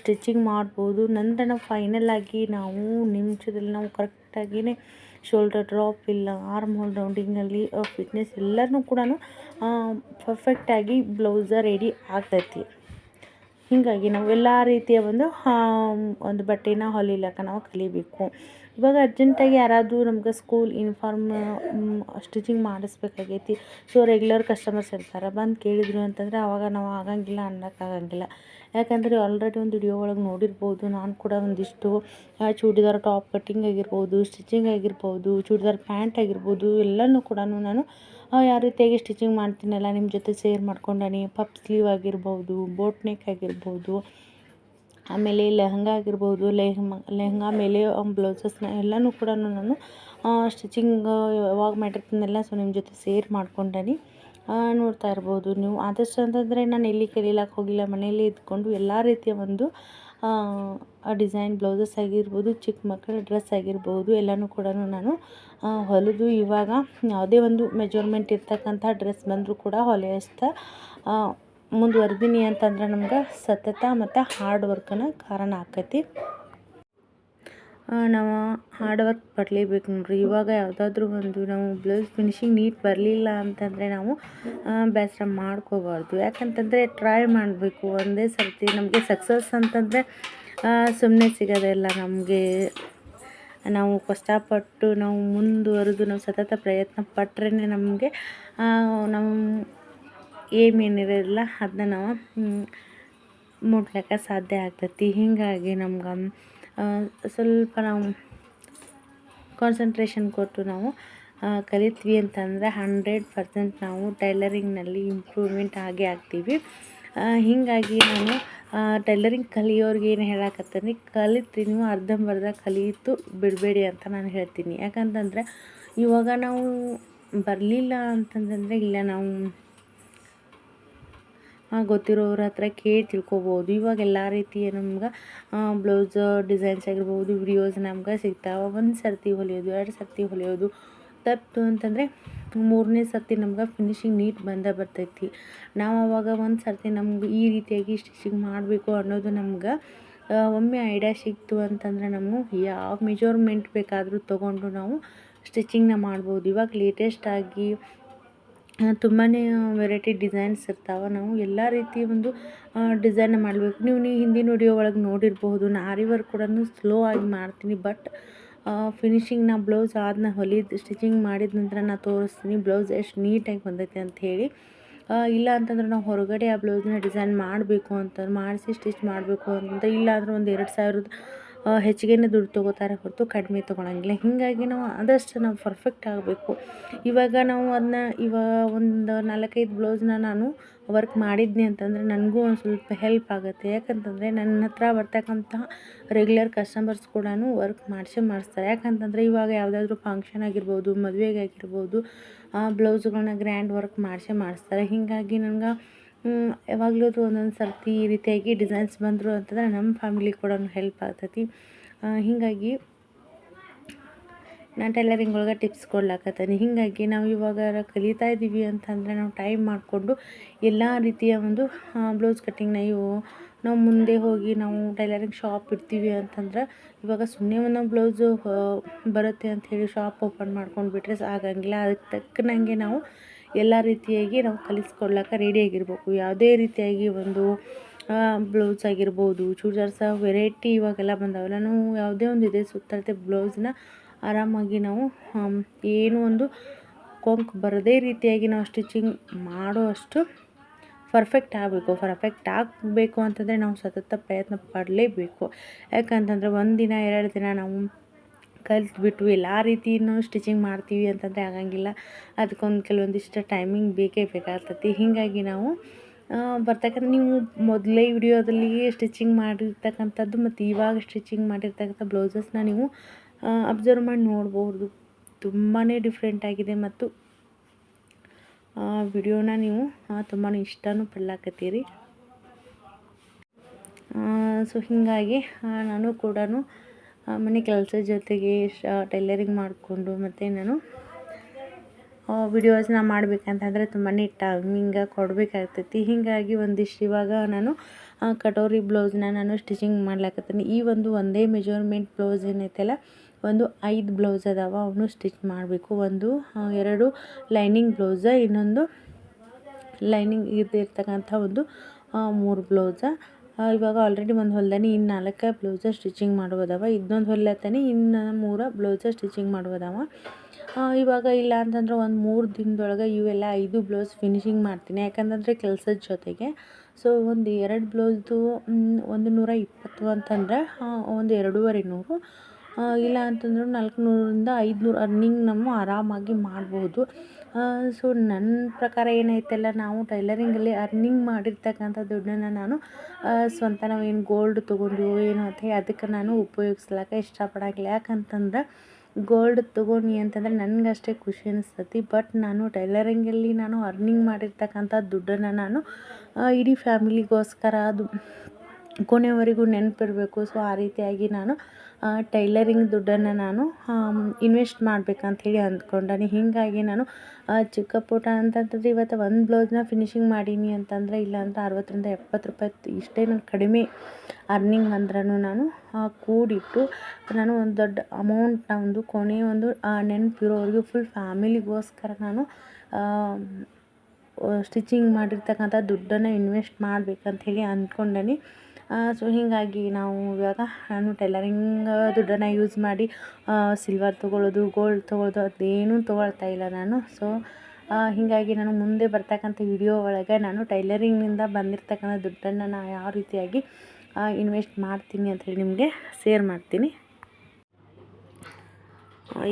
ಸ್ಟಿಚಿಂಗ್ ಮಾಡ್ಬೋದು. ನಂತರ ನಾವು ಆಗಿ ನಾವು ನಿಮಿಷದಲ್ಲಿ ನಾವು ಕರೆಕ್ಟಾಗಿಯೇ ಶೋಲ್ಡರ್ ಡ್ರಾಪ್ ಇಲ್ಲ ಆರ್ಮ್ ಹೋಲ್ ರೌಂಡಿಂಗಲ್ಲಿ ಫಿಟ್ನೆಸ್ ಎಲ್ಲನೂ ಕೂಡ ಪರ್ಫೆಕ್ಟಾಗಿ ಬ್ಲೌಸ ರೆಡಿ ಆಗ್ತೈತಿ. ಹೀಗಾಗಿ ನಾವು ಎಲ್ಲ ರೀತಿಯ ಒಂದು ಒಂದು ಬಟ್ಟೆನ ಹೊಲಿಲಕ್ಕ ನಾವು ಕಲಿಬೇಕು. ಇವಾಗ ಅರ್ಜೆಂಟಾಗಿ ಯಾರಾದರೂ ನಮ್ಗೆ ಸ್ಕೂಲ್ ಯೂನಿಫಾರ್ಮ್ ಸ್ಟಿಚಿಂಗ್ ಮಾಡಿಸ್ಬೇಕಾಗೈತಿ. ಸೊ ರೆಗ್ಯುಲರ್ ಕಸ್ಟಮರ್ಸ್ ಇರ್ತಾರೆ. ಬಂದು ಕೇಳಿದ್ರು ಅಂತಂದರೆ ಆವಾಗ ನಾವು ಆಗಂಗಿಲ್ಲ ಅನ್ನೋಕ್ಕಾಗಂಗಿಲ್ಲ ಯಾಕಂದರೆ ಆಲ್ರೆಡಿ ಒಂದು ವಿಡಿಯೋ ಒಳಗೆ ನೋಡಿರ್ಬೋದು. ನಾನು ಕೂಡ ಒಂದಿಷ್ಟು ಚೂಡಿದಾರ್ ಟಾಪ್ ಕಟ್ಟಿಂಗ್ ಆಗಿರ್ಬೋದು ಸ್ಟಿಚಿಂಗ್ ಆಗಿರ್ಬೋದು, ಚೂಡಿದಾರ್ ಪ್ಯಾಂಟ್ ಆಗಿರ್ಬೋದು, ಎಲ್ಲನೂ ಕೂಡ ನಾನು ಯಾವ ರೀತಿಯಾಗಿ ಸ್ಟಿಚಿಂಗ್ ಮಾಡ್ತೀನಲ್ಲ ನಿಮ್ಮ ಜೊತೆ ಶೇರ್ ಮಾಡ್ಕೊಂಡೀನಿ. ಪಪ್ ಸ್ಲೀವ್ ಆಗಿರ್ಬೋದು ಬೋಟ್ ನೆಕ್ ಆಗಿರ್ಬೋದು ಆಮೇಲೆ ಲೆಹಂಗಾ ಆಗಿರ್ಬೋದು, ಲೆಹಂಗಾ ಮೇಲೆ ಬ್ಲೌಸಸ್ನ ಎಲ್ಲನೂ ಕೂಡ ನಾನು ಸ್ಟಿಚಿಂಗ್ ಯಾವಾಗ ಮಾಡಿರ್ತೀನಲ್ಲ ಸೊ ನಿಮ್ಮ ಜೊತೆ ಸೇರ್ ಮಾಡ್ಕೊಂಡೇನಿ. ನೋಡ್ತಾ ಇರ್ಬೋದು ನೀವು. ಆದಷ್ಟು ಅಂತಂದರೆ ನಾನು ಎಲ್ಲಿ ಕಲೀಲಕ್ಕೆ ಹೋಗಿಲ್ಲ, ಮನೆಯಲ್ಲೇ ಇದ್ಕೊಂಡು ಎಲ್ಲ ರೀತಿಯ ಒಂದು ಡಿಸೈನ್ ಬ್ಲೌಸಸ್ ಆಗಿರ್ಬೋದು, ಚಿಕ್ಕ ಮಕ್ಕಳ ಡ್ರೆಸ್ ಆಗಿರ್ಬೋದು, ಎಲ್ಲನೂ ಕೂಡ ನಾನು ಹೊಲಿದು ಇವಾಗ ಯಾವುದೇ ಒಂದು ಮೆಜರ್ಮೆಂಟ್ ಇರ್ತಕ್ಕಂಥ ಡ್ರೆಸ್ ಬಂದರೂ ಕೂಡ ಹೊಲಿಯೋಸ್ಥ ಮುಂದುವರ್ದೀನಿ ಅಂತಂದ್ರೆ ನಮ್ಗೆ ಸತತ ಮತ್ತು ಹಾರ್ಡ್ ವರ್ಕನ ಕಾರಣ ಆಕೈತಿ. ನಾವು ಹಾರ್ಡ್ ವರ್ಕ್ ಪಡಲೇಬೇಕು ನೋಡ್ರಿ. ಇವಾಗ ಯಾವುದಾದ್ರೂ ಒಂದು ನಾವು ಬ್ಲೌಸ್ ಫಿನಿಶಿಂಗ್ ನೀಟ್ ಬರಲಿಲ್ಲ ಅಂತಂದರೆ ನಾವು ಬೇಸರ ಮಾಡ್ಕೋಬಾರ್ದು. ಯಾಕಂತಂದರೆ ಟ್ರೈ ಮಾಡಬೇಕು. ಒಂದೇ ಸರ್ತಿ ನಮಗೆ ಸಕ್ಸಸ್ ಅಂತಂದರೆ ಸುಮ್ಮನೆ ಸಿಗೋದಿಲ್ಲ ನಮಗೆ. ನಾವು ಕಷ್ಟಪಟ್ಟು ನಾವು ಮುಂದುವರೆದು, ನಾವು ಸತತ ಪ್ರಯತ್ನ ಪಟ್ರೇ ನಮಗೆ ನಮ್ಮ ಏಮ್ ಏನಿರೋದಿಲ್ಲ ಅದನ್ನ ನಾವು ಮುಟ್ಲಿಕ್ಕೆ ಸಾಧ್ಯ ಆಗ್ತೈತಿ. ಹೀಗಾಗಿ ನಮ್ಗೆ ಸ್ವಲ್ಪ ನಾವು ಕಾನ್ಸಂಟ್ರೇಷನ್ ಕೊಟ್ಟು ನಾವು ಕಲಿತ್ವಿ ಅಂತಂದರೆ ಹಂಡ್ರೆಡ್ ಪರ್ಸೆಂಟ್ ನಾವು ಟೈಲರಿಂಗ್ನಲ್ಲಿ ಇಂಪ್ರೂವ್ಮೆಂಟ್ ಆಗೇ ಆಗ್ತೀವಿ. ಹೀಗಾಗಿ ನಾನು ಟೈಲರಿಂಗ್ ಕಲಿಯೋರಿಗೆ ಏನು ಹೇಳಕತ್ತೀನಿ, ಕಲಿತ್ರಿ ನೀವು ಅರ್ಧಂಬರ್ಧ ಕಲಿಯಿತು ಬಿಡಬೇಡಿ ಅಂತ ನಾನು ಹೇಳ್ತೀನಿ. ಯಾಕಂತಂದರೆ ಇವಾಗ ನಾವು ಬರಲಿಲ್ಲ ಅಂತಂತಂದರೆ ಇಲ್ಲ, ನಾವು ಗೊತ್ತಿರೋರ ಹತ್ರ ಕೇಳಿ ತಿಳ್ಕೊಬೋದು. ಇವಾಗ ಎಲ್ಲ ರೀತಿಯ ನಮ್ಗೆ ಬ್ಲೌಸ್ ಡಿಸೈನ್ಸ್ ಆಗಿರ್ಬೋದು ವಿಡಿಯೋಸ್ ನಮ್ಗೆ ಸಿಗ್ತಾವೆ. ಒಂದು ಸರ್ತಿ ಹೊಲಿಯೋದು, ಎರಡು ಸರ್ತಿ ಹೊಲಿಯೋದು ತಪ್ಪಿತು ಅಂತಂದರೆ ಮೂರನೇ ಸರ್ತಿ ನಮ್ಗೆ ಫಿನಿಶಿಂಗ್ ನೀಟ್ ಬಂದೇ ಬರ್ತೈತಿ. ನಾವು ಅವಾಗ ಒಂದು ಸರ್ತಿ ನಮ್ಗೆ ಈ ರೀತಿಯಾಗಿ ಸ್ಟಿಚಿಂಗ್ ಮಾಡಬೇಕು ಅನ್ನೋದು ನಮ್ಗೆ ಒಮ್ಮೆ ಐಡಿಯಾ ಸಿಕ್ತು ಅಂತಂದರೆ ನಮಗೆ ಯಾವ ಮೆಜರ್ಮೆಂಟ್ ಬೇಕಾದರೂ ತೊಗೊಂಡು ನಾವು ಸ್ಟಿಚಿಂಗ್ನ ಮಾಡ್ಬೋದು. ಇವಾಗ ಲೇಟೆಸ್ಟಾಗಿ ತುಂಬಾ ವೆರೈಟಿ ಡಿಸೈನ್ಸ್ ಇರ್ತಾವೆ. ನಾವು ಎಲ್ಲ ರೀತಿ ಒಂದು ಡಿಸೈನ್ ಮಾಡಬೇಕು. ನೀವು ನೀವು ಹಿಂದಿನ ವಿಡಿಯೋ ಒಳಗೆ ನೋಡಿರಬಹುದು. ನಾರಿ ವರ್ಕ್ ಕೂಡ ಸ್ಲೋ ಆಗಿ ಮಾಡ್ತೀನಿ. ಬಟ್ ಫಿನಿಶಿಂಗ್ ನಾ ಬ್ಲೌಸ್ ಆದ್ನ ಹೊಲಿದು ಸ್ಟಿಚಿಂಗ್ ಮಾಡಿದ ನಂತರ ನಾ ತೋರಿಸ್ತೀನಿ. ಬ್ಲೌಸ್ ಎಷ್ಟು ನೀಟಾಗಿ ಬಂದೈತೆ ಅಂತ ಹೇಳಿ. ಇಲ್ಲ ಅಂತಂದ್ರೆ ನಾವು ಹೊರಗಡೆ ಆ ಬ್ಲೌಸ್ನ ಡಿಸೈನ್ ಮಾಡಬೇಕು ಅಂತ, ಮಾಡಿಸಿ ಸ್ಟಿಚ್ ಮಾಡಬೇಕು ಅಂತ. ಇಲ್ಲ ಅಂದ್ರೆ ಒಂದು ಎರಡು ಸಾವಿರದ ಹೆಚ್ಚಿಗೆನೇ ದುಡ್ಡು ತೊಗೋತಾರೆ ಹೊರತು ಕಡಿಮೆ ತೊಗೊಳಂಗಿಲ್ಲ. ಹೀಗಾಗಿ ನಾವು ಆದಷ್ಟು ನಾವು ಪರ್ಫೆಕ್ಟ್ ಆಗಬೇಕು. ಇವಾಗ ನಾವು ಅದನ್ನ ಇವಾಗ ಒಂದು ನಾಲ್ಕೈದು ಬ್ಲೌಸ್ನ ನಾನು ವರ್ಕ್ ಮಾಡಿದ್ನಿ ಅಂತಂದರೆ ನನಗೂ ಒಂದು ಸ್ವಲ್ಪ ಹೆಲ್ಪ್ ಆಗುತ್ತೆ. ಯಾಕಂತಂದರೆ ನನ್ನ ಹತ್ರ ಬರ್ತಕ್ಕಂಥ ರೆಗ್ಯುಲರ್ ಕಸ್ಟಮರ್ಸ್ ಕೂಡ ವರ್ಕ್ ಮಾಡಿಸೇ ಮಾಡಿಸ್ತಾರೆ. ಯಾಕಂತಂದರೆ ಇವಾಗ ಯಾವುದಾದ್ರೂ ಫಂಕ್ಷನ್ ಆಗಿರ್ಬೋದು, ಮದುವೆಗೆ ಆಗಿರ್ಬೋದು ಬ್ಲೌಸ್ಗಳನ್ನ ಗ್ರ್ಯಾಂಡ್ ವರ್ಕ್ ಮಾಡಿಸೇ ಮಾಡಿಸ್ತಾರೆ. ಹೀಗಾಗಿ ನಂಗೆ ಯಾವಾಗಲೂ ಒಂದೊಂದು ಸರ್ತಿ ಈ ರೀತಿಯಾಗಿ ಡಿಸೈನ್ಸ್ ಬಂದರು ಅಂತಂದ್ರೆ ನಮ್ಮ ಫ್ಯಾಮಿಲಿ ಕೂಡ ಹೆಲ್ಪ್ ಆಗ್ತೈತಿ. ಹೀಗಾಗಿ ನಾನು ಟೈಲರಿಂಗ್ ಒಳಗೆ ಟಿಪ್ಸ್ ಕೊಡ್ಲಾಕತ್ತೀನಿ. ಹೀಗಾಗಿ ನಾವು ಇವಾಗ ಕಲಿತಾ ಇದ್ದೀವಿ ಅಂತಂದರೆ ನಾವು ಟೈಮ್ ಮಾಡಿಕೊಂಡು ಎಲ್ಲ ರೀತಿಯ ಒಂದು ಬ್ಲೌಸ್ ಕಟ್ಟಿಂಗ್ನ ಇವು, ನಾವು ಮುಂದೆ ಹೋಗಿ ನಾವು ಟೈಲರಿಂಗ್ ಶಾಪ್ ಇಡ್ತೀವಿ ಅಂತಂದ್ರೆ ಇವಾಗ ಸುಮ್ಮನೆ ಒಂದೊಂದು ಬ್ಲೌಸು ಬರುತ್ತೆ ಅಂಥೇಳಿ ಶಾಪ್ ಓಪನ್ ಮಾಡ್ಕೊಂಡು ಬಿಟ್ಟರೆ ಆಗಂಗಿಲ್ಲ ಅದಕ್ಕೆ ತಕ್ಕನಂಗೆ ನಾವು ಎಲ್ಲ ರೀತಿಯಾಗಿ ನಾವು ಕಲಿಸ್ಕೊಳ್ಳೋಕೆ ರೆಡಿಯಾಗಿರ್ಬೇಕು ಯಾವುದೇ ರೀತಿಯಾಗಿ ಒಂದು ಬ್ಲೌಸ್ ಆಗಿರ್ಬೋದು ಚೂಡಿದಾರ್ಸ ವೆರೈಟಿ ಇವಾಗೆಲ್ಲ ಬಂದವಲ್ಲ, ನಾವು ಯಾವುದೇ ಒಂದು ಇದೆ ಸುತ್ತಳತೆ ಬ್ಲೌಸ್ನ ಆರಾಮಾಗಿ ನಾವು ಏನು ಒಂದು ಕೊಂಕು ಬರದೇ ರೀತಿಯಾಗಿ ನಾವು ಸ್ಟಿಚಿಂಗ್ ಮಾಡೋ ಅಷ್ಟು ಪರ್ಫೆಕ್ಟ್ ಆಗಬೇಕು. ಪರ್ಫೆಕ್ಟ್ ಆಗಬೇಕು ಅಂತಂದರೆ ನಾವು ಸತತ ಪ್ರಯತ್ನ ಪಡಲೇಬೇಕು. ಯಾಕಂತಂದರೆ ಒಂದು ದಿನ ಎರಡು ದಿನ ನಾವು ಕಲಿತ್ಬಿಟ್ಟು ರೀತಿ ನಾವು ಸ್ಟಿಚಿಂಗ್ ಮಾಡ್ತೀವಿ ಅಂತಂದರೆ ಆಗಂಗಿಲ್ಲ. ಅದಕ್ಕೊಂದು ಕೆಲವೊಂದಿಷ್ಟು ಟೈಮಿಂಗ್ ಬೇಕೇ ಬೇಕಾಗ್ತತಿ. ಹೀಗಾಗಿ ನಾವು ಬರ್ತಕ್ಕಂಥ, ನೀವು ಮೊದಲೇ ವಿಡಿಯೋದಲ್ಲಿ ಸ್ಟಿಚಿಂಗ್ ಮಾಡಿರ್ತಕ್ಕಂಥದ್ದು ಮತ್ತು ಇವಾಗ ಸ್ಟಿಚಿಂಗ್ ಮಾಡಿರ್ತಕ್ಕಂಥ ಬ್ಲೌಸಸ್ನ ನೀವು ಅಬ್ಸರ್ವ್ ಮಾಡಿ ನೋಡ್ಬೋದು. ತುಂಬಾ ಡಿಫ್ರೆಂಟ್ ಆಗಿದೆ ಮತ್ತು ವಿಡಿಯೋನ ನೀವು ತುಂಬಾ ಇಷ್ಟನೂ ಪಡ್ಲಾಕತ್ತೀರಿ. ಸೊ, ಹೀಗಾಗಿ ನಾನು ಕೂಡ ಮನೆ ಕೆಲಸ ಜೊತೆಗೆ ಟೈಲರಿಂಗ್ ಮಾಡಿಕೊಂಡು ಮತ್ತು ನಾನು ವಿಡಿಯೋಸ್ನ ಮಾಡ್ಬೇಕಂತಂದರೆ ತುಂಬಾ ಟೈಮಿಂಗ ಕೊಡಬೇಕಾಗ್ತೈತಿ. ಹೀಗಾಗಿ ಒಂದಿಷ್ಟು ಇವಾಗ ನಾನು ಕಟೋರಿ ಬ್ಲೌಸ್ನ ನಾನು ಸ್ಟಿಚಿಂಗ್ ಮಾಡ್ಲಾಕತ್ತೀನಿ. ಈ ಒಂದು ಒಂದೇ ಮೆಜರ್ಮೆಂಟ್ ಬ್ಲೌಸ್ ಏನೈತಲ್ಲ, ಒಂದು ಐದು ಬ್ಲೌಸ್ ಅದಾವ, ಅವನು ಸ್ಟಿಚ್ ಮಾಡಬೇಕು. ಒಂದು ಎರಡು ಲೈನಿಂಗ್ ಬ್ಲೌಸ ಇನ್ನೊಂದು ಲೈನಿಂಗ್ ಇದ್ದಿರ್ತಕ್ಕಂಥ ಒಂದು ಮೂರು ಬ್ಲೌಸ ಇವಾಗ ಆಲ್ರೆಡಿ ಒಂದು ಹೊಲ್ದಾನೆ ಇನ್ನು ನಾಲ್ಕು ಬ್ಲೌಸ ಸ್ಟಿಚಿಂಗ್ ಮಾಡುವುದವ ಇನ್ನೊಂದು ಹೊಲ್ಲತ್ತಾನೆ ಇನ್ನು ಮೂರು ಬ್ಲೌಸ ಸ್ಟಿಚಿಂಗ್ ಮಾಡುವುದವ ಇವಾಗ ಇಲ್ಲ ಅಂತಂದ್ರೆ ಒಂದು ಮೂರು ದಿನದೊಳಗೆ ಇವೆಲ್ಲ ಐದು ಬ್ಲೌಸ್ ಫಿನಿಶಿಂಗ್ ಮಾಡ್ತೀನಿ. ಯಾಕಂತಂದರೆ ಕೆಲಸದ ಜೊತೆಗೆ. ಸೊ ಒಂದು ಎರಡು ಬ್ಲೌಸ್ದು ಒಂದು ನೂರ ಇಪ್ಪತ್ತು ಅಂತಂದ್ರೆ ಒಂದು ಎರಡೂವರೆ ನೂರು. ಇಲ್ಲ ಅಂತಂದ್ರೂ ನಾಲ್ಕು ನೂರರಿಂದ ಐದುನೂರು ಅರ್ನಿಂಗ್ ನಮ್ಮ ಆರಾಮಾಗಿ ಮಾಡ್ಬೋದು. ಸೊ ನನ್ನ ಪ್ರಕಾರ ಏನೈತಲ್ಲ ನಾವು ಟೈಲರಿಂಗಲ್ಲಿ ಅರ್ನಿಂಗ್ ಮಾಡಿರ್ತಕ್ಕಂಥ ದುಡ್ಡನ್ನು ನಾನು ಸ್ವಂತ ನಾವೇನು ಗೋಲ್ಡ್ ತೊಗೊಂಡಿವೋ ಏನು ಅಂತ ಅದಕ್ಕೆ ನಾನು ಉಪಯೋಗಿಸ್ಲಿಕ್ಕೆ ಇಷ್ಟಪಡಂಗಿಲ್ಲ. ಯಾಕಂತಂದ್ರೆ ಗೋಲ್ಡ್ ತೊಗೊಂಡು ಅಂತಂದ್ರೆ ನನಗಷ್ಟೇ ಖುಷಿ ಅನಿಸ್ತತಿ ಬಟ್ ನಾನು ಟೈಲರಿಂಗಲ್ಲಿ ನಾನು ಅರ್ನಿಂಗ್ ಮಾಡಿರ್ತಕ್ಕಂಥ ದುಡ್ಡನ್ನು ನಾನು ಇಡೀ ಫ್ಯಾಮಿಲಿಗೋಸ್ಕರ ಅದು ಕೊನೆವರೆಗೂ ನೆನಪಿರಬೇಕು. ಸೊ ಆ ರೀತಿಯಾಗಿ ನಾನು ಟೈಲರಿಂಗ್ ದುಡ್ಡನ್ನು ನಾನು ಇನ್ವೆಸ್ಟ್ ಮಾಡ್ಬೇಕಂತ ಅಂದ್ಕೊಂಡಿ ಹೀಗಾಗಿ ನಾನು ಚಿಕ್ಕ ಅಂತಂತಂದ್ರೆ ಇವತ್ತು ಒಂದು ಬ್ಲೌಸ್ನ ಫಿನಿಶಿಂಗ್ ಮಾಡೀನಿ ಅಂತಂದರೆ ಇಲ್ಲಾಂದ್ರೆ ಅರವತ್ತರಿಂದ ಎಪ್ಪತ್ತು ರೂಪಾಯಿ ಇಷ್ಟೇ ನಾನು ಕಡಿಮೆ ಅರ್ನಿಂಗ್ ಅಂದ್ರೂ ನಾನು ಕೂಡಿಟ್ಟು ನಾನು ಒಂದು ದೊಡ್ಡ ಅಮೌಂಟ್ನ ಒಂದು ಕೊನೆ ಒಂದು ನೆನಪಿರೋರಿಗೆ ಫುಲ್ ಫ್ಯಾಮಿಲಿಗೋಸ್ಕರ ನಾನು ಸ್ಟಿಚಿಂಗ್ ಮಾಡಿರ್ತಕ್ಕಂಥ ದುಡ್ಡನ್ನು ಇನ್ವೆಸ್ಟ್ ಮಾಡ್ಬೇಕಂತ ಹೇಳಿ ಅಂದ್ಕೊಂಡೀನಿ. ಸೊ ಹೀಗಾಗಿ ನಾವು ಇವಾಗ ನಾನು ಟೈಲರಿಂಗ್ ದುಡ್ಡನ್ನು ಯೂಸ್ ಮಾಡಿ ಸಿಲ್ವರ್ ತೊಗೊಳ್ಳೋದು ಗೋಲ್ಡ್ ತೊಗೊಳ್ಳೋದು ಅದೇನೂ ತೊಗೊಳ್ತಾ ಇಲ್ಲ ನಾನು. ಸೊ ಹೀಗಾಗಿ ನಾನು ಮುಂದೆ ಬರ್ತಕ್ಕಂಥ ವಿಡಿಯೋ ಒಳಗೆ ನಾನು ಟೈಲರಿಂಗ್ನಿಂದ ಬಂದಿರ್ತಕ್ಕಂಥ ದುಡ್ಡನ್ನು ನಾನು ಯಾವ ರೀತಿಯಾಗಿ ಇನ್ವೆಸ್ಟ್ ಮಾಡ್ತೀನಿ ಅಂಥೇಳಿ ನಿಮಗೆ ಶೇರ್ ಮಾಡ್ತೀನಿ.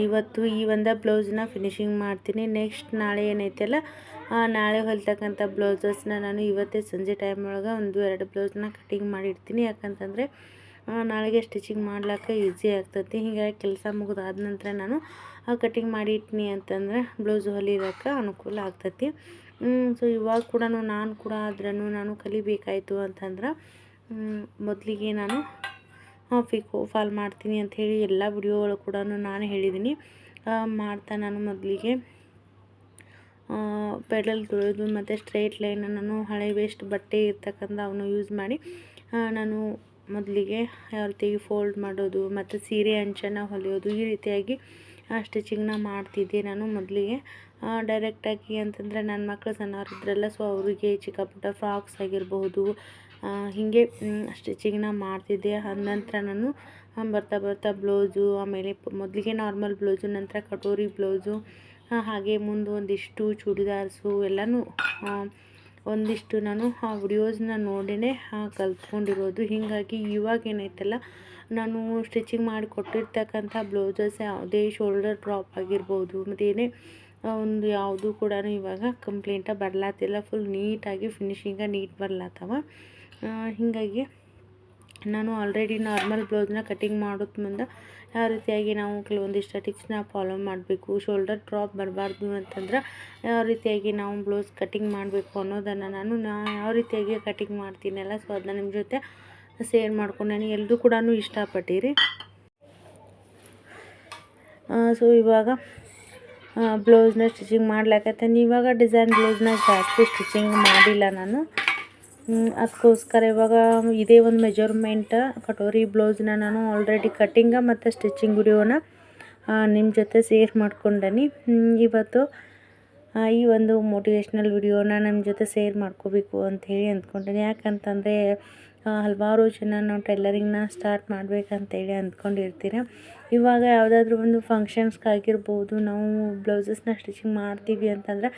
ಇವತ್ತು ಈ ಒಂದು ಬ್ಲೌಸ್ನ ಫಿನಿಶಿಂಗ್ ಮಾಡ್ತೀನಿ. ನೆಕ್ಸ್ಟ್ ನಾಳೆ ಏನೈತಲ್ಲ ನಾಳೆ ಹೊಲ್ತಕ್ಕಂಥ ಬ್ಲೌಸಸ್ನ ನಾನು ಇವತ್ತೇ ಸಂಜೆ ಟೈಮ್ ಒಳಗೆ ಒಂದು ಎರಡು ಬ್ಲೌಸ್ನ ಕಟಿಂಗ್ ಮಾಡಿಡ್ತೀನಿ. ಯಾಕಂತಂದರೆ ನಾಳೆಗೆ ಸ್ಟಿಚಿಂಗ್ ಮಾಡ್ಲಿಕ್ಕೆ ಈಸಿ ಆಗ್ತೈತಿ. ಹೀಗಾಗಿ ಕೆಲಸ ಮುಗಿದಾದ ನಂತರ ನಾನು ಕಟಿಂಗ್ ಮಾಡಿ ಅಂತಂದರೆ ಬ್ಲೌಸ್ ಹೊಲಿಯೋಕೆ ಅನುಕೂಲ ಆಗ್ತೈತಿ. ಸೊ ಇವಾಗ ಕೂಡ ನಾನು ಕೂಡ ಆದ್ರೂ ನಾನು ಕಲಿಬೇಕಾಯಿತು ಅಂತಂದ್ರೆ ಮೊದಲಿಗೆ ನಾನು ಫಿಕೋ ಫಾಲ್ ಮಾಡ್ತೀನಿ ಅಂಥೇಳಿ ಎಲ್ಲ ವಿಡಿಯೋಗಳು ಕೂಡ ನಾನು ಹೇಳಿದ್ದೀನಿ ಮಾಡ್ತಾ ನಾನು ಮೊದಲಿಗೆ. ಪೆಡಲ್ ತೊಳೆದು ಮತ್ತು ಸ್ಟ್ರೈಟ್ ಲೈನ್ ನಾನು ಹಳೆ ವೇಸ್ಟ್ ಬಟ್ಟೆ ಇರ್ತಕ್ಕಂಥ ಅವನು ಯೂಸ್ ಮಾಡಿ ನಾನು ಮೊದಲಿಗೆ ಯಾವ ಫೋಲ್ಡ್ ಮಾಡೋದು, ಮತ್ತು ಸೀರೆ ಅಂಚನ್ನು ಹೊಲಿಯೋದು ಈ ರೀತಿಯಾಗಿ ಸ್ಟಿಚಿಂಗ್ನ ಮಾಡ್ತಿದ್ದೆ ನಾನು ಮೊದಲಿಗೆ. ಡೈರೆಕ್ಟಾಗಿ ಅಂತಂದರೆ ನನ್ನ ಮಕ್ಕಳು ಸಣ್ಣವರಿದ್ರಲ್ಲ ಸೊ ಅವರಿಗೆ ಚಿಕ್ಕ ಪುಟ್ಟ ಫ್ರಾಕ್ಸ್ ಆಗಿರಬಹುದು ಹೀಗೆ ಸ್ಟಿಚಿಂಗ್ನ ಮಾಡ್ತಿದ್ದೆ. ಅದ ನಂತರ ನಾನು ಬರ್ತಾ ಬರ್ತಾ ಬ್ಲೌಸು, ಆಮೇಲೆ ಮೊದಲಿಗೆ ನಾರ್ಮಲ್ ಬ್ಲೌಸು, ನಂತರ ಕಟೋರಿ ಬ್ಲೌಸು ಹಾಗೆ ಮುಂದೆ ಒಂದಿಷ್ಟು ಚೂಡಿದಾರ್ಸು, ಎಲ್ಲನೂ ಒಂದಿಷ್ಟು ನಾನು ಆ ವಿಡಿಯೋಸ್ನ ನೋಡಿನೇ ಕಲ್ತ್ಕೊಂಡಿರೋದು. ಹೀಗಾಗಿ ಇವಾಗ ಏನೈತಲ್ಲ ನಾನು ಸ್ಟಿಚಿಂಗ್ ಮಾಡಿ ಕೊಟ್ಟಿರ್ತಕ್ಕಂಥ ಬ್ಲೌಸಸ್ ಯಾವುದೇ ಶೋಲ್ಡರ್ ಡ್ರಾಪ್ ಆಗಿರ್ಬೋದು ಮತ್ತು ಏನೇ ಒಂದು ಯಾವುದು ಕೂಡ ಇವಾಗ ಕಂಪ್ಲೇಂಟ ಬರ್ಲಾತಿಲ್ಲ. ಫುಲ್ ನೀಟಾಗಿ, ಫಿನಿಶಿಂಗ ನೀಟ್ ಬರ್ಲಾತ್ತವ ಹೀಗಾಗಿ ನಾನು ಆಲ್ರೆಡಿ ನಾರ್ಮಲ್ ಬ್ಲೌಸ್ನ ಕಟಿಂಗ್ ಮಾಡೋದು ಮುಂದೆ ಯಾವ ರೀತಿಯಾಗಿ ನಾವು ಕೆಲವೊಂದಿಷ್ಟು ಟಿಪ್ಸ್ನ ಫಾಲೋ ಮಾಡಬೇಕು. ಶೋಲ್ಡರ್ ಡ್ರಾಪ್ ಬರಬಾರ್ದು ಅಂತಂದ್ರೆ ಯಾವ ರೀತಿಯಾಗಿ ನಾವು ಬ್ಲೌಸ್ ಕಟಿಂಗ್ ಮಾಡಬೇಕು ಅನ್ನೋದನ್ನು ನಾನು, ನಾ ಯಾವ ರೀತಿಯಾಗಿ ಕಟಿಂಗ್ ಮಾಡ್ತೀನಲ್ಲ ಸೊ ಅದನ್ನ ನಿಮ್ಮ ಜೊತೆ ಶೇರ್ ನಾನು ಎಲ್ಲರೂ ಕೂಡ ಇಷ್ಟಪಟ್ಟಿರಿ. ಸೊ ಇವಾಗ ಬ್ಲೌಸ್ನ ಸ್ಟಿಚಿಂಗ್ ಮಾಡ್ಲಾಕತ್ತೀನಿ. ಇವಾಗ ಡಿಸೈನ್ ಬ್ಲೌಸ್ನ ಜಾಸ್ತಿ ಸ್ಟಿಚಿಂಗ್ ಮಾಡಿಲ್ಲ ನಾನು. ಅದಕ್ಕೋಸ್ಕರ ಇವಾಗ ಇದೇ ಒಂದು ಮೆಜರ್ಮೆಂಟ್ ಕಟೋರಿ ಬ್ಲೌಸ್ನ ನಾನು ಆಲ್ರೆಡಿ ಕಟ್ಟಿಂಗ ಮತ್ತು ಸ್ಟಿಚಿಂಗ್ ವಿಡಿಯೋನ ನಿಮ್ಮ ಜೊತೆ ಶೇರ್ ಮಾಡ್ಕೊಂಡಿ ಇವತ್ತು ಈ ಒಂದು ಮೋಟಿವೇಶ್ನಲ್ ವಿಡಿಯೋನ ನಮ್ಮ ಜೊತೆ ಶೇರ್ ಮಾಡ್ಕೋಬೇಕು ಹೇಳಿ ಅಂದ್ಕೊಂಡೆನಿ. ಯಾಕಂತಂದರೆ ಹಲವಾರು ಜನ ನಾವು ಟೈಲರಿಂಗ್ನ ಸ್ಟಾರ್ಟ್ ಮಾಡಬೇಕಂತೇಳಿ ಅಂದ್ಕೊಂಡಿರ್ತೀರ. ಇವಾಗ ಯಾವುದಾದ್ರೂ ಒಂದು ಫಂಕ್ಷನ್ಸ್ಗಾಗಿರ್ಬೋದು, ನಾವು ಬ್ಲೌಸಸ್ನ ಸ್ಟಿಚಿಂಗ್ ಮಾಡ್ತೀವಿ ಅಂತಂದ್ರೆ